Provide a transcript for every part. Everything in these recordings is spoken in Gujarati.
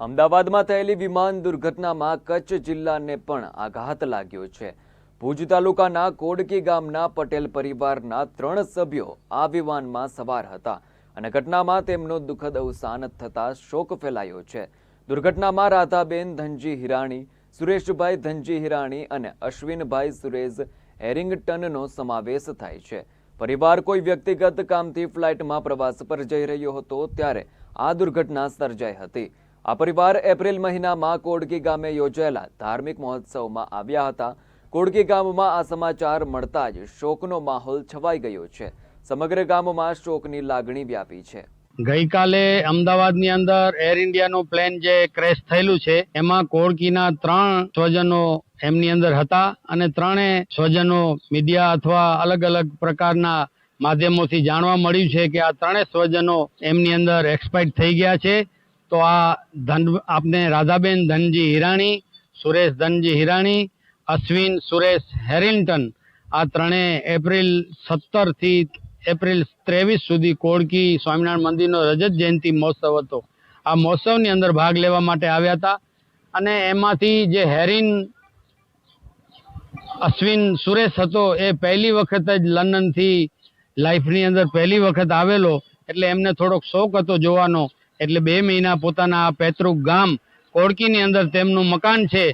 અમદાવાદમાં થયેલી વિમાન દુર્ઘટનામાં કચ્છ જિલ્લાને પણ આઘાત લાગ્યો છે. ભુજ તાલુકાના કોડકી ગામના પટેલ પરિવારના ત્રણ સભ્યો આ વિમાનમાં સવાર હતા અને ઘટનામાં તેમનો દુઃખદ અવસાન થતાં શોક ફેલાયો છે. દુર્ઘટનામાં રાધાબેન ધનજી હિરાણી, સુરેશભાઈ ધનજી હિરાણી અને અશ્વિનભાઈ સુરેશ હેરિંગટનનો સમાવેશ થાય છે. પરિવાર કોઈ વ્યક્તિગત કામથી ફ્લાઇટમાં પ્રવાસ પર જઈ રહ્યો હતો ત્યારે આ દુર્ઘટના સર્જાઈ હતી. આ પરિવાર એપ્રિલ મહિનામાં કોડકી ગામે યોજાયેલા ધાર્મિક મહોત્સવમાં આવ્યા હતા. કોડકી ગામમાં આ સમાચાર મળતા જ શોકનો માહોલ છવાઈ ગયો છે. સમગ્ર ગામમાં શોકની લાગણી વ્યાપી છે. ગઈકાલે અમદાવાદની અંદર એર ઇન્ડિયાનું પ્લેન જે ક્રેશ થયેલું છે, એમાં કોળકીના ત્રણ સ્વજનો એમની અંદર હતા અને ત્રણે સ્વજનો મીડિયા અથવા અલગ અલગ પ્રકારના માધ્યમોથી જાણવા મળ્યું છે કે આ ત્રણેય સ્વજનો એમની અંદર એક્સપાયર્ડ થઈ ગયા છે. તો આ ધન આપને રાધાબેન ધનજી હિરાણી, સુરેશ ધનજી હિરાણી, અશ્વિન, સુરેશ હેરિલ્ટન આ ત્રણેય એપ્રિલ સત્તરથી એપ્રિલ ત્રેવીસ સુધી કોળકી સ્વામિનારાયણ મંદિરનો રજત જયંતિ મહોત્સવ હતો. આ મહોત્સવની અંદર ભાગ લેવા માટે આવ્યા હતા અને એમાંથી જે હેરિન અશ્વિન સુરેશ હતો એ પહેલી વખત જ લંડનથી લાઈફની અંદર પહેલી વખત આવેલો, એટલે એમને થોડોક શોખ હતો જોવાનો. એટલે બે મહિના પોતાના પૈતૃક ગામ કોળકીની અંદર તેમનું મકાન છે,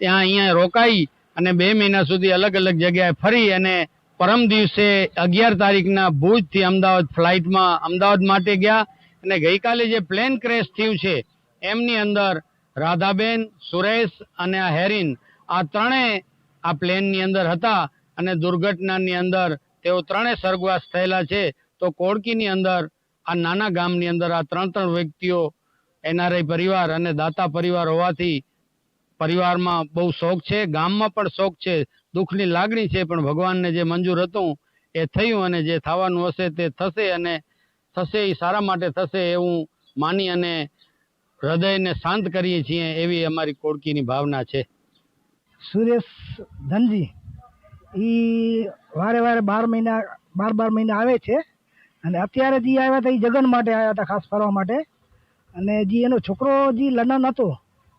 ત્યાં અહીંયા રોકાઈ અને બે મહિના સુધી અલગ અલગ જગ્યાએ ફરી અને પરમ દિવસે અગિયાર તારીખના ભુજથી અમદાવાદ ફ્લાઇટમાં અમદાવાદ માટે ગયા અને ગઈકાલે જે પ્લેન ક્રેશ થયું છે, એમની અંદર રાધાબેન, સુરેશ અને આ હેરિન આ ત્રણેય આ પ્લેનની અંદર હતા અને દુર્ઘટનાની અંદર તેઓ ત્રણેય સ્વર્ગવાસ થયેલા છે. તો કોડકીની અંદર આ નાના ગામની અંદર આ ત્રણ ત્રણ વ્યક્તિઓ, એનઆરઆઈ પરિવાર અને દાતા પરિવાર હોવાથી પરિવારમાં બહુ શોખ છે. ગામમાં પણ શોખ છે. દુઃખની લાગણી છે, પણ ભગવાનને જે મંજૂર હતું, એ થયું અને જે થવાનું હશે તે થશે અને થશે એ સારા માટે થશે એવું માની અને હૃદયને શાંત કરીએ છીએ એવી અમારી કોળકીની ભાવના છે. સુરેશ ધનજી એ વારે વારે બાર મહિના, બાર બાર મહિના આવે છે. અને અત્યારે જે આવ્યા હતા એ જગન માટે આવ્યા હતા ખાસ ફરવા માટે. અને જે એનો છોકરો જે લંડન હતો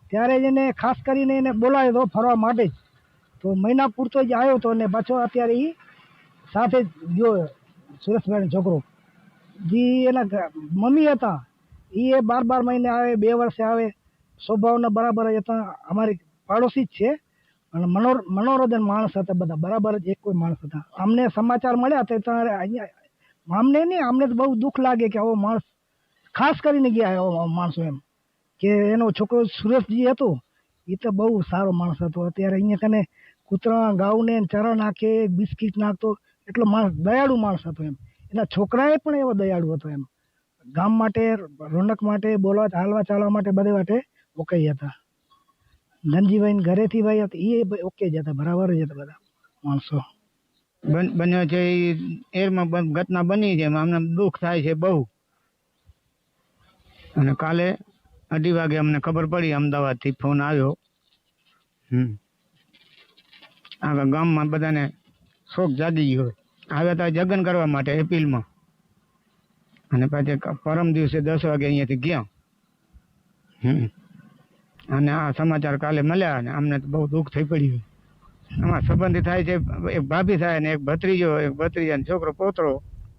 ત્યારે જ એને ખાસ કરીને એને બોલાવ્યો હતો ફરવા માટે જ. તો મહિના પૂરતો જ આવ્યો હતો અને પાછો અત્યારે એ સાથે જ ગયો સુરેશભાઈનો છોકરો. જે એના મમ્મી હતા એ બાર બાર મહિને આવે, બે વર્ષે આવે, સ્વભાવના બરાબર જ હતા, અમારી પાડોશી જ છે. અને મનોર, મનોરંજન માણસ હતા બધા, બરાબર જ એક કોઈ માણસ હતા. અમને સમાચાર મળ્યા હતા ત્યારે અહીંયા અમને નહીં અમને તો બહુ દુઃખ લાગે કે આવો માણસ, ખાસ કરીને ગયા આવો માણસો એમ, કે એનો છોકરો સુરેશજી હતો એ તો બહુ સારો માણસ હતો. અત્યારે અહીંયા કને કૂતરા ગાઉને ચરણ નાખે, બિસ્કિટ નાખતો, એટલો માણસ, દયાળુ માણસ હતો એમ. એના છોકરાએ પણ એવો દયાળુ હતો એમ. ગામ માટે, રોનક માટે, બોલવા, હાલવા ચાલવા માટે બધે માટે ઓકે હતા. ધનજીભાઈ ઘરેથી ભાઈ હતા એ ઓકે જ હતા, બરાબર જ હતા બધા માણસો. બન્યો છે એ એરમાં ઘટના બની છે અમને દુઃખ થાય છે બહુ. અને કાલે અઢી વાગે અમને ખબર પડી અમદાવાદથી ફોન આવ્યો. હમ. આગળ ગામમાં બધાને શોખ જાગી ગયો. આવ્યા હતા જગન કરવા માટે એપ્રિલમાં. અને પાછી પરમ દિવસે દસ વાગે અહીંયાથી ગયા. હમ. અને આ સમાચાર કાલે મળ્યા અને અમને તો બહુ દુઃખ થઈ પડ્યું. આમાં સંબંધી થાય છે એક ભાભી થાય ને એક ભત્રીજો એક ભત્રીજા છોકરો પોતરો.